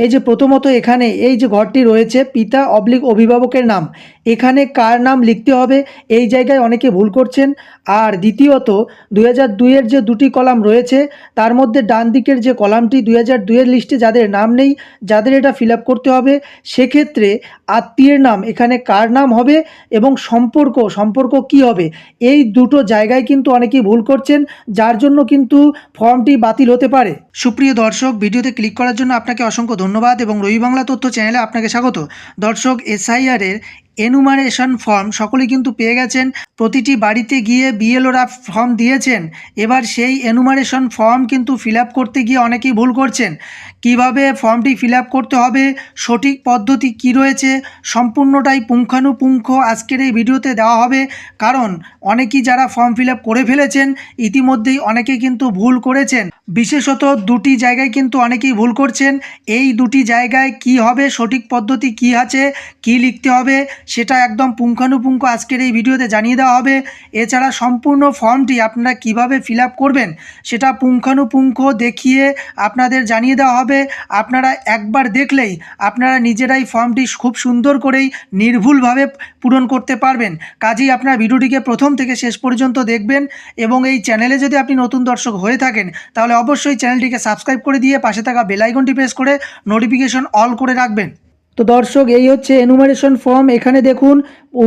এই যে প্রথমত এখানে এই যে ঘরটি রয়েছে পিতা অবলিক অভিভাবকের নাম। এখানে কার নাম লিখতে হবে? এই জায়গায় অনেকে ভুল করছেন। আর দ্বিতীয়ত দুই হাজার দুইয়ের যে দুটি কলাম রয়েছে, তার মধ্যে ডান দিকের যে কলামটি দুই হাজার দুইয়ের লিস্টে যাদের নাম নেই, যাদের এটা ফিল করতে হবে, সেক্ষেত্রে আত্মীয়ের নাম, এখানে কার নাম হবে এবং সম্পর্ক সম্পর্ক কি হবে? এই দুটো জায়গায় কিন্তু অনেকেই ভুল করছেন, যার জন্য কিন্তু ফর্মটি বাতিল হতে পারে। সুপ্রিয় দর্শক, ভিডিওতে ক্লিক করার জন্য আপনাকে অসংখ্য ধন্যবাদ এবং রবি বাংলা তথ্য চ্যানেলে আপনাকে স্বাগত। দর্শক এসআইআর এর এনুমারেশন ফর্ম সকলেই কিন্তু পেয়ে গেছেন। প্রতিটি বাড়িতে গিয়ে বিএলওরা ফর্ম দিয়েছেন। এবার সেই এনুমারেশন ফর্ম কিন্তু ফিল করতে গিয়ে অনেকেই ভুল করছেন। কীভাবে ফর্মটি ফিল করতে হবে? সঠিক পদ্ধতি কি রয়েছে? সম্পূর্ণটাই পুঙ্খানুপুঙ্খ আজকের এই ভিডিওতে দেওয়া হবে। কারণ অনেকেই যারা ফর্ম ফিল করে ফেলেছেন, ইতিমধ্যেই অনেকে কিন্তু ভুল করেছেন। বিশেষত দুটি জায়গায় কিন্তু অনেকেই ভুল করছেন। এই দুটি জায়গায় কি হবে, সঠিক পদ্ধতি কি আছে, কি লিখতে হবে, সেটা একদম পুঙ্খানুপুঙ্খ আজকের এই ভিডিওতে জানিয়ে দেওয়া হবে। এছাড়া সম্পূর্ণ ফর্মটি আপনারা কীভাবে ফিল করবেন, সেটা পুঙ্খানুপুঙ্খ দেখিয়ে আপনাদের জানিয়ে দেওয়া হবে। আপনারা একবার দেখলেই আপনারা নিজেরাই ফর্মটি খুব সুন্দর করেই নির্ভুলভাবে পূরণ করতে পারবেন। কাজেই আপনার ভিডিওটিকে প্রথম থেকে শেষ পর্যন্ত দেখবেন এবং এই চ্যানেলে যদি আপনি নতুন দর্শক হয়ে থাকেন, তাহলে অবশ্যই চ্যানেলটিকে সাবস্ক্রাইব করে দিয়ে পাশে থাকা বেলাইকনটি প্রেস করে নোটিফিকেশন অল করে রাখবেন। তো দর্শক, এই হচ্ছে এনুমারেশন ফর্ম এখানে দেখুন,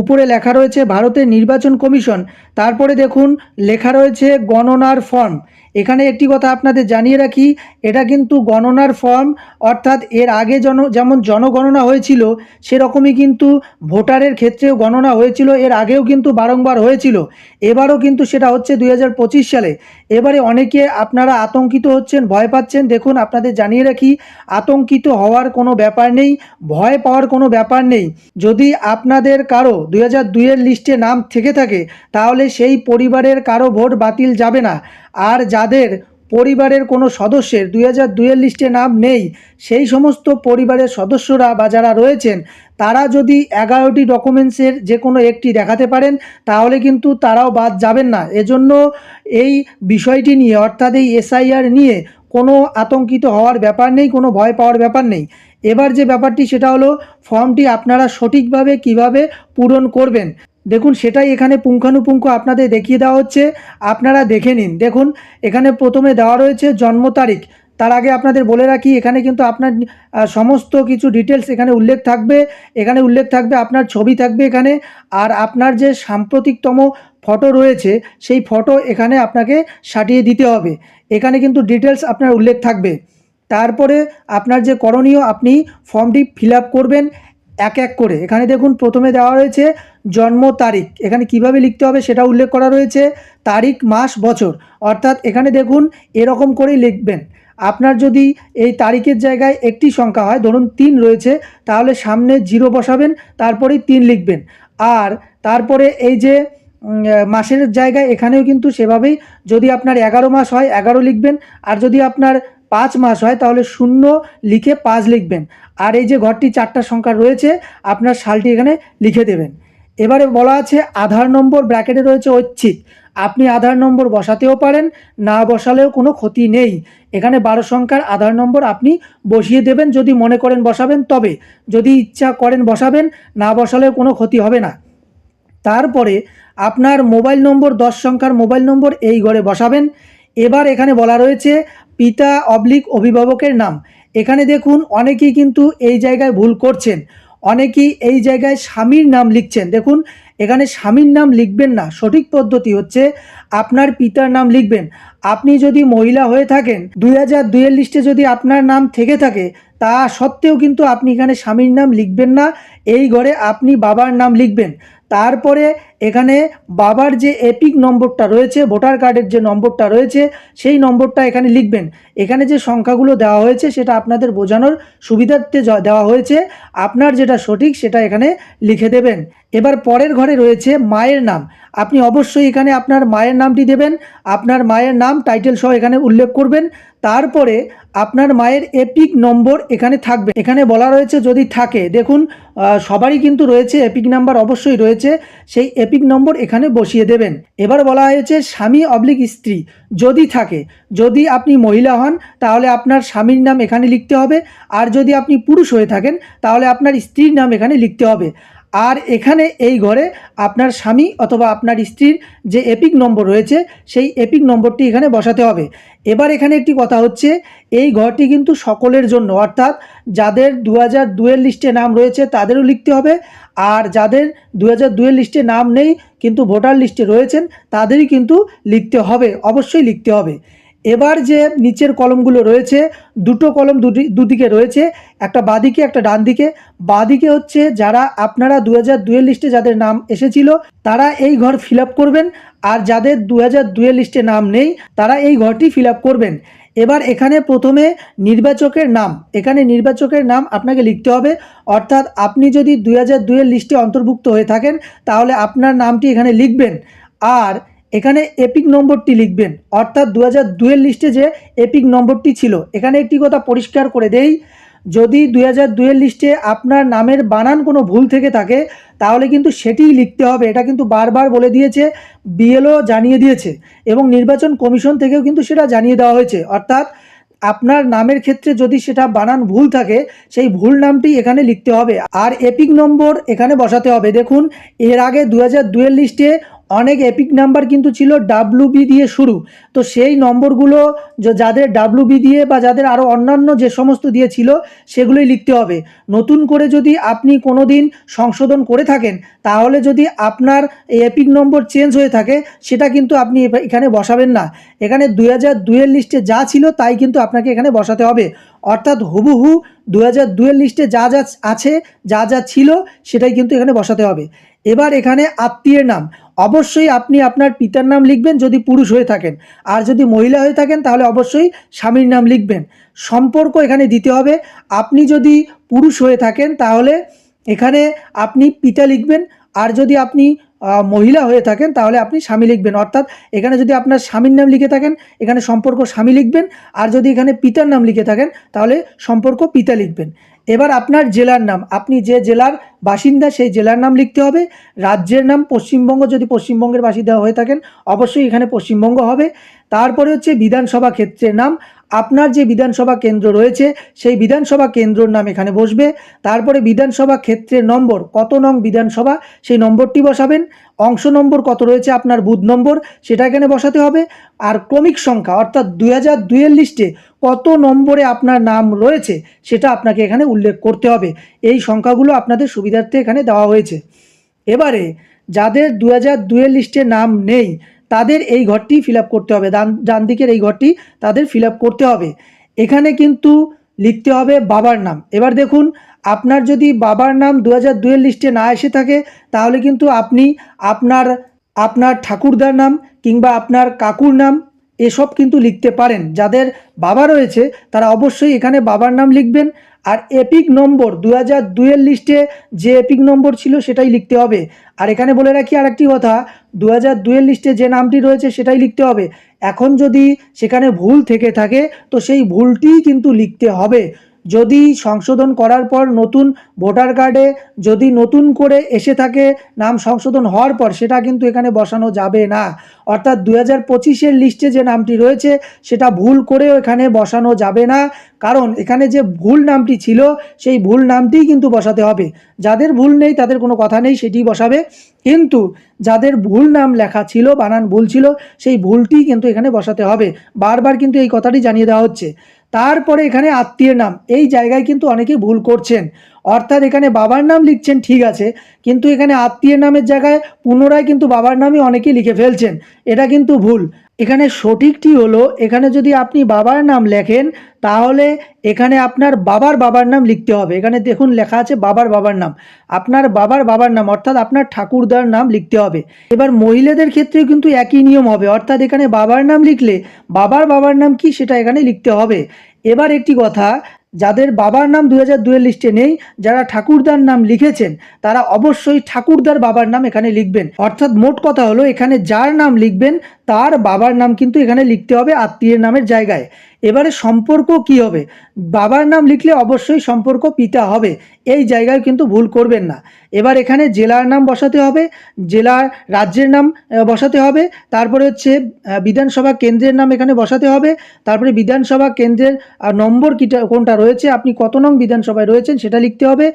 উপরে লেখা রয়েছে ভারতের নির্বাচন কমিশন। তারপরে দেখুন, লেখা রয়েছে গণনার ফর্ম এখানে একটি কথা আপনাদের জানিয়ে রাখি, এটা কিন্তু গণনার ফর্ম, অর্থাৎ এর আগে জন, যেমন জনগণনা হয়েছিল, সেরকমই কিন্তু ভোটারের ক্ষেত্রেও গণনা হয়েছিল, এর আগেও কিন্তু বারংবার হয়েছিল। এবারও কিন্তু সেটা হচ্ছে দুই হাজার পঁচিশ সালে। এবারে অনেকে আপনারা আতঙ্কিত হচ্ছেন, ভয় পাচ্ছেন। দেখুন, আপনাদের জানিয়ে রাখি, আতঙ্কিত হওয়ার কোনো ব্যাপার নেই, ভয় পাওয়ার কোনো ব্যাপার নেই। যদি আপনাদের কারও দুই হাজার দুইয়ের লিস্টে নাম থেকে থাকে, তাহলে সেই পরিবারের কারও ভোট বাতিল যাবে না। আর যাদের পরিবারের কোনো সদস্যের দুই হাজার দুইয়ের লিস্টে নাম নেই, সেই সমস্ত পরিবারের সদস্যরা বা যারা রয়েছেন, তারা যদি এগারোটি ডকুমেন্টসের যে কোনো একটি দেখাতে পারেন, তাহলে কিন্তু তারাও বাদ যাবেন না। এজন্য এই বিষয়টি নিয়ে, অর্থাৎ এই এসআইআর নিয়ে কোনো আতঙ্কিত হওয়ার ব্যাপার নেই, কোনো ভয় পাওয়ার ব্যাপার নেই। এবার যে ব্যাপারটি, সেটা হলো, ফর্মটি আপনারা সঠিকভাবে কীভাবে পূরণ করবেন। দেখুন, সেটাই এখানে পুঙ্খানুপুঙ্খ আপনাদের দেখিয়ে দেওয়া হচ্ছে। আপনারা দেখে নিন। দেখুন, এখানে প্রথমে দেওয়া রয়েছে জন্ম তারিখ। তার আগে আপনাদের বলে রাখি, এখানে কিন্তু আপনার সমস্ত কিছু ডিটেলস এখানে উল্লেখ থাকবে। এখানে উল্লেখ থাকবে, আপনার ছবি থাকবে এখানে। আর আপনার যে সাম্প্রতিকতম ফটো রয়েছে, সেই ফটো এখানে আপনাকে সাটিয়ে দিতে হবে। এখানে কিন্তু ডিটেলস আপনার উল্লেখ থাকবে। তারপরে আপনার যে করণীয়, আপনি ফর্মটি ফিল করবেন। এক এক করে। এখানে দেখুন, প্রথমে দেওয়া রয়েছে জন্ম তারিখ। এখানে কীভাবে লিখতে হবে সেটা উল্লেখ করা রয়েছে, তারিখ, মাস, বছর। অর্থাৎ এখানে দেখুন, এরকম করেই লিখবেন। আপনার যদি এই তারিখের জায়গায় একটি সংখ্যা হয়, ধরুন তিন রয়েছে, তাহলে সামনে জিরো বসাবেন, তারপরেই তিন লিখবেন। আর তারপরে এই যে মাসের জায়গায় এখানেও কিন্তু সেভাবেই যদি আপনার এগারো মাস হয়, এগারো লিখবেন। আর যদি আপনার পাঁচ মাস হয়, তাহলে শূন্য লিখে পাঁচ লিখবেন। আর এই যে ঘরটি চারটা সংখ্যা রয়েছে, আপনার সালটি এখানে লিখে দেবেন। এবারে বলা আছে আধার নম্বর ব্র্যাকেটে রয়েছে ঐচ্ছিক। আপনি আধার নম্বর বসাতেও পারেন, না বসালেও কোনো ক্ষতি নেই। এখানে বারো সংখ্যার আধার নম্বর আপনি বসিয়ে দেবেন, যদি মনে করেন বসাবেন, তবে। যদি ইচ্ছা করেন বসাবেন, না বসালেও কোনো ক্ষতি হবে না। তারপরে আপনার মোবাইল নম্বর, দশ সংখ্যার মোবাইল নম্বর এই ঘরে বসাবেন। এবার এখানে বলা রয়েছে পিতা অবলিক অভিভাবকের নাম। এখানে দেখুন, অনেকেই কিন্তু এই জায়গায় ভুল করছেন। অনেকেই এই জায়গায় স্বামীর নাম লিখছেন। দেখুন, এখানে স্বামীর নাম লিখবেন না। সঠিক পদ্ধতি হচ্ছে আপনার পিতার নাম লিখবেন। আপনি যদি মহিলা হয়ে থাকেন, দুই হাজার দুইয়ের লিস্টে যদি আপনার নাম থেকে থাকে, তা সত্ত্বেও কিন্তু আপনি এখানে স্বামীর নাম লিখবেন না। এই ঘরে আপনি বাবার নাম লিখবেন। তারপরে এখানে বাবার যে এপিক নম্বরটা রয়েছে, ভোটার কার্ডের যে নম্বরটা রয়েছে, সেই নম্বরটা এখানে লিখবেন। এখানে যে সংখ্যাগুলো দেওয়া হয়েছে, সেটা আপনাদের বোঝানোর সুবিধার্থে দেওয়া হয়েছে, আপনার যেটা সঠিক সেটা এখানে লিখে দেবেন। এবার পরের ঘরে রয়েছে মায়ের নাম। আপনি অবশ্যই এখানে আপনার মায়ের নামটি দেবেন, আপনার মায়ের নাম টাইটেল সহ এখানে উল্লেখ করবেন। তারপরে আপনার মায়ের এপিক নম্বর এখানে থাকবে। এখানে বলা রয়েছে যদি থাকে, দেখুন সবারই কিন্তু রয়েছে এপিক নাম্বার, অবশ্যই রয়েছে। রয়েছে সেই এপিক নম্বর এখানে বসিয়ে দেবেন। এবার বলা হয়েছে, স্বামী অবলিক স্ত্রী যদি থাকে, যদি আপনি মহিলা হন, তাহলে আপনার স্বামীর নাম এখানে লিখতে হবে। আর যদি আপনি পুরুষ হয়ে থাকেন, তাহলে আপনার স্ত্রীর নাম এখানে লিখতে হবে। আর এখানে এই ঘরে আপনার স্বামী অথবা আপনার স্ত্রীর যে এপিক নম্বর রয়েছে, সেই এপিক নম্বরটি এখানে বসাতে হবে। এবার এখানে একটি কথা হচ্ছে, এই ঘরটি কিন্তু সকলের জন্য, অর্থাৎ যাদের দু হাজার দুয়ের লিস্টে নাম রয়েছে তাদেরও লিখতে হবে, আর যাদের দু হাজার দুয়ের লিস্টে নাম নেই কিন্তু ভোটার লিস্টে রয়েছেন তাদেরই কিন্তু লিখতে হবে, অবশ্যই লিখতে হবে। এবার যে নিচের কলমগুলো রয়েছে, দুটো কলম দুটি, দুদিকে রয়েছে, একটা বাদিকে, একটা ডান দিকে বাদিকে হচ্ছে যারা, আপনারা দু হাজার দুয়ের লিস্টে যাদের নাম এসেছিল, তারা এই ঘর ফিল করবেন। আর যাদের দু হাজার দুয়ের লিস্টে নাম নেই, তারা এই ঘরটি ফিল করবেন। এবার এখানে প্রথমে নির্বাচকের নাম। এখানে নির্বাচকের নাম আপনাকে লিখতে হবে। অর্থাৎ আপনি যদি দুই হাজার দুইয়ের লিস্টে অন্তর্ভুক্ত হয়ে থাকেন, তাহলে আপনার নামটি এখানে লিখবেন। আর এখানে এপিক নম্বরটি লিখবেন। অর্থাৎ দু হাজার দুয়ের লিস্টে যে এপিক নম্বরটি ছিল, এখানে একটি কথা পরিষ্কার করে দেই। যদি দুই হাজার দুয়ের লিস্টে আপনার নামের বানান কোনো ভুল থেকে থাকে, তাহলে কিন্তু সেটিই লিখতে হবে। এটা কিন্তু বারবার বলে দিয়েছে বিএলও জানিয়ে দিয়েছে এবং নির্বাচন কমিশন থেকেও কিন্তু সেটা জানিয়ে দেওয়া হয়েছে। অর্থাৎ আপনার নামের ক্ষেত্রে যদি সেটা বানান ভুল থাকে, সেই ভুল নামটি এখানে লিখতে হবে। আর এপিক নম্বর এখানে বসাতে হবে। দেখুন, এর আগে দু হাজার দুয়ের লিস্টে অনেক এপিক নাম্বার কিন্তু ছিল ডাব্লু বি দিয়ে শুরু। তো সেই নম্বরগুলো যাদের ডাব্লু বি দিয়ে বা যাদের আরও অন্যান্য যে সমস্ত দিয়ে ছিল সেগুলোই লিখতে হবে। নতুন করে যদি আপনি কোনো দিন সংশোধন করে থাকেন, তাহলে যদি আপনার এপিক নম্বর চেঞ্জ হয়ে থাকে, সেটা কিন্তু আপনি এখানে বসাবেন না। এখানে দুই হাজার দুইয়ের লিস্টে যা ছিল, তাই কিন্তু আপনাকে এখানে বসাতে হবে। অর্থাৎ হুবহু দু হাজার দুইয়ের লিস্টে যা যা আছে, যা যা ছিল, সেটাই কিন্তু এখানে বসাতে হবে। এবার এখানে আত্মীয়ের নাম। অবশ্যই আপনি আপনার পিতার নাম লিখবেন যদি পুরুষ হয়ে থাকেন। আর যদি মহিলা হয়ে থাকেন, তাহলে অবশ্যই স্বামীর নাম লিখবেন। সম্পর্ক এখানে দিতে হবে। আপনি যদি পুরুষ হয়ে থাকেন, তাহলে এখানে আপনি পিতা লিখবেন। আর যদি আপনি মহিলা হয়ে থাকেন, তাহলে আপনি স্বামী লিখবেন। অর্থাৎ এখানে যদি আপনার স্বামীর নাম লিখে থাকেন, এখানে সম্পর্ক স্বামী লিখবেন। আর যদি এখানে পিতার নাম লিখে থাকেন, তাহলে সম্পর্ক পিতা লিখবেন। এবার আপনার জেলার নাম, আপনি যে জেলার বাসিন্দা সেই জেলার নাম লিখতে হবে। রাজ্যের নাম পশ্চিমবঙ্গ, যদি পশ্চিমবঙ্গের বাসিন্দা হয়ে থাকেন, অবশ্যই এখানে পশ্চিমবঙ্গ হবে। তারপরে হচ্ছে বিধানসভা ক্ষেত্রের নাম আপনার যে বিধানসভা কেন্দ্র রয়েছে, সেই বিধানসভা কেন্দ্রর নাম এখানে বসবে। তারপরে বিধানসভা ক্ষেত্রের নম্বর, কত নং বিধানসভা, সেই নম্বরটি বসাবেন। অংশ নম্বর কত রয়েছে, আপনার বুথ নম্বর, সেটা এখানে বসাতে হবে। আর ক্রমিক সংখ্যা, অর্থাৎ দুই হাজার দুইয়ের লিস্টে কত নম্বরে আপনার নাম রয়েছে, সেটা আপনাকে এখানে উল্লেখ করতে হবে। এই সংখ্যাগুলো আপনাদের সুবিধার্থে এখানে দেওয়া হয়েছে। এবারে, যাদের দু হাজার দুইয়ের লিস্টে নাম নেই তাদের এই ঘরটি ফিল করতে হবে। ডান ডান দিকের এই ঘরটি তাদের ফিল করতে হবে। এখানে কিন্তু লিখতে হবে বাবার নাম। এবার দেখুন, আপনার যদি বাবার নাম দু হাজার দুইয়ের লিস্টে না এসে থাকে, তাহলে কিন্তু আপনি আপনার আপনার ঠাকুরদার নাম কিংবা আপনার কাকুর নাম এসব কিন্তু লিখতে পারেন। যাদের বাবা রয়েছে, তারা অবশ্যই এখানে বাবার নাম লিখবেন। আর এপিক নম্বর দু হাজার দুয়ের লিস্টে যে এপিক নম্বর ছিল সেটাই লিখতে হবে। আর এখানে বলে রাখি আর একটি কথা দু হাজার দুয়ের লিস্টে যে নামটি রয়েছে সেটাই লিখতে হবে। এখন যদি সেখানে ভুল থেকে থাকে, তো সেই ভুলটিই কিন্তু লিখতে হবে। যদি সংশোধন করার পর নতুন ভোটার কার্ডে যদি নতুন করে এসে থাকে নাম সংশোধন হওয়ার পর, সেটা কিন্তু এখানে বসানো যাবে না। অর্থাৎ দু হাজার পঁচিশের লিস্টে যে নামটি রয়েছে, সেটা ভুল করেও এখানে বসানো যাবে না। কারণ এখানে যে ভুল নামটি ছিল, সেই ভুল নামটিই কিন্তু বসাতে হবে। যাদের ভুল নেই, তাদের কোনো কথা নেই, সেটিই বসাবে। কিন্তু যাদের ভুল নাম লেখা ছিল, বানান ভুল ছিল, সেই ভুলটিই কিন্তু এখানে বসাতে হবে। বারবার কিন্তু এই কথাটি জানিয়ে দেওয়া হচ্ছে। তারপরে এখানে আত্মীয়ের নাম। এই জায়গায় কিন্তু অনেকে ভুল করছেন। অর্থাৎ এখানে বাবার নাম লিখছেন, ঠিক আছে। কিন্তু এখানে আত্মীয়ের নামের জায়গায় পুনরায় কিন্তু বাবার নামই অনেকে লিখে ফেলছেন। এটা কিন্তু ভুল। এখানে সঠিকটি হলো, এখানে যদি আপনি বাবার নাম লেখেন, তাহলে এখানে আপনার বাবার বাবার নাম লিখতে হবে। এখানে দেখুন লেখা আছে বাবার বাবার নাম। আপনার বাবার বাবার নাম, অর্থাৎ আপনার ঠাকুরদার নাম লিখতে হবে। এবার মহিলাদের ক্ষেত্রে কিন্তু একই নিয়ম হবে, অর্থাৎ এখানে বাবার নাম লিখলে বাবার বাবার নাম কি সেটা এখানে লিখতে হবে। এবার একটি কথা যাদের বাবার নাম দু হাজার দুয়ের লিস্টে নেই, যারা ঠাকুরদার নাম লিখেছেন, তারা অবশ্যই ঠাকুরদার বাবার নাম এখানে লিখবেন। অর্থাৎ মোট কথা হলো, এখানে যার নাম লিখবেন, তার বাবার নাম কিন্তু এখানে লিখতে হবে আত্মীয়ের নামের জায়গায়। এবারে সম্পর্ক কি হবে? বাবার নাম লিখলে অবশ্যই সম্পর্ক পিতা হবে। এই জায়গায় কিন্তু ভুল করবেন না। এবার এখানে জেলার নাম বসাতে হবে, জেলার রাজ্যের নাম বসাতে হবে, তারপরে হচ্ছে বিধানসভা কেন্দ্রের নাম এখানে বসাতে হবে, তারপরে বিধানসভা কেন্দ্রের নম্বর কিটা, কোনটা রয়েছে, আপনি কত নং বিধানসভায় রয়েছেন সেটা লিখতে হবে,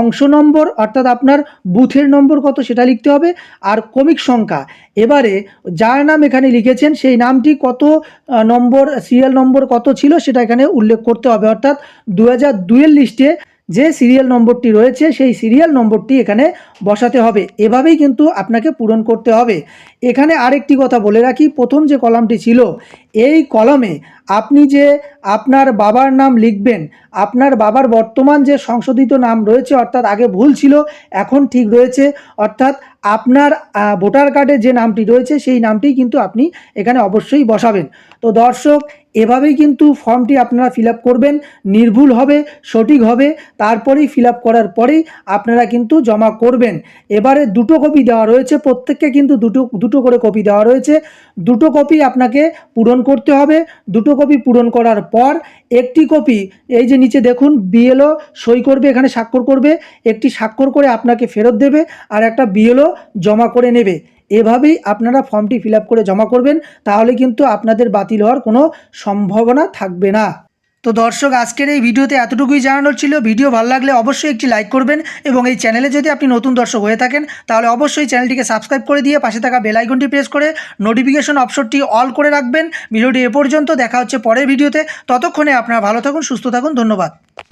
অংশ নম্বর অর্থাৎ আপনার বুথের নম্বর কত সেটা লিখতে হবে, আর ক্রমিক সংখ্যা। এবারে যার নাম এখানে লিখেছেন, সেই নামটি কত নম্বর, সিরিয়াল নম্বর কত ছিল সেটা এখানে উল্লেখ করতে হবে। অর্থাৎ দু হাজার দুইয়ের লিস্টে যে সিরিয়াল নম্বরটি রয়েছে, সেই সিরিয়াল নম্বরটি এখানে বসাতে হবে। এভাবেই কিন্তু আপনাকে পূরণ করতে হবে। এখানে আরেকটি কথা বলে রাখি, প্রথম যে কলামটি ছিল, এই কলমে আপনি যে আপনার বাবার নাম লিখবেন, আপনার বাবার বর্তমান যে সংশোধিত নাম রয়েছে, অর্থাৎ আগে ভুল ছিল, এখন ঠিক রয়েছে, অর্থাৎ আপনার ভোটার কার্ডে যে নামটি রয়েছে, সেই নামটি কিন্তু আপনি এখানে অবশ্যই বসাবেন। তো দর্শক এভাবেই কিন্তু ফর্মটি আপনারা ফিল করবেন, নির্ভুল হবে, সঠিক হবে, তারপরেই ফিল করার পরেই আপনারা কিন্তু জমা করবেন। এবারে দুটো কপি দেওয়া রয়েছে, প্রত্যেককে কিন্তু দুটো দুটো করে কপি দেওয়া রয়েছে। দুটো কপি আপনাকে পূরণ করতে হবে। দুটো কপি পূরণ করার পর একটি কপি, এই যে নিচে দেখুন বিএলও সই করবে, এখানে স্বাক্ষর করবে। একটি স্বাক্ষর করে আপনাকে ফেরত দেবে আর একটা বিএলও জমা করে নেবে। এভাবেই আপনারা ফর্মটি ফিল করে জমা করবেন, তাহলে কিন্তু আপনাদের বাতিল হওয়ার কোনো সম্ভাবনা থাকবে না। তো দর্শক, আজকের এই ভিডিওতে এতটুকুই জানানোর ছিল। ভিডিও ভালো লাগলে অবশ্যই একটি লাইক করবেন এবং এই চ্যানেলে যদি আপনি নতুন দর্শক হয়ে থাকেন, তাহলে অবশ্যই চ্যানেলটিকে সাবস্ক্রাইব করে দিয়ে পাশে থাকা বেল আইকনটি প্রেস করে নোটিফিকেশন অপশনটি অল করে রাখবেন। ভিডিওটি এ পর্যন্ত দেখা হচ্ছে পরের ভিডিওতে। ততক্ষণে আপনারা ভালো থাকুন, সুস্থ থাকুন, ধন্যবাদ।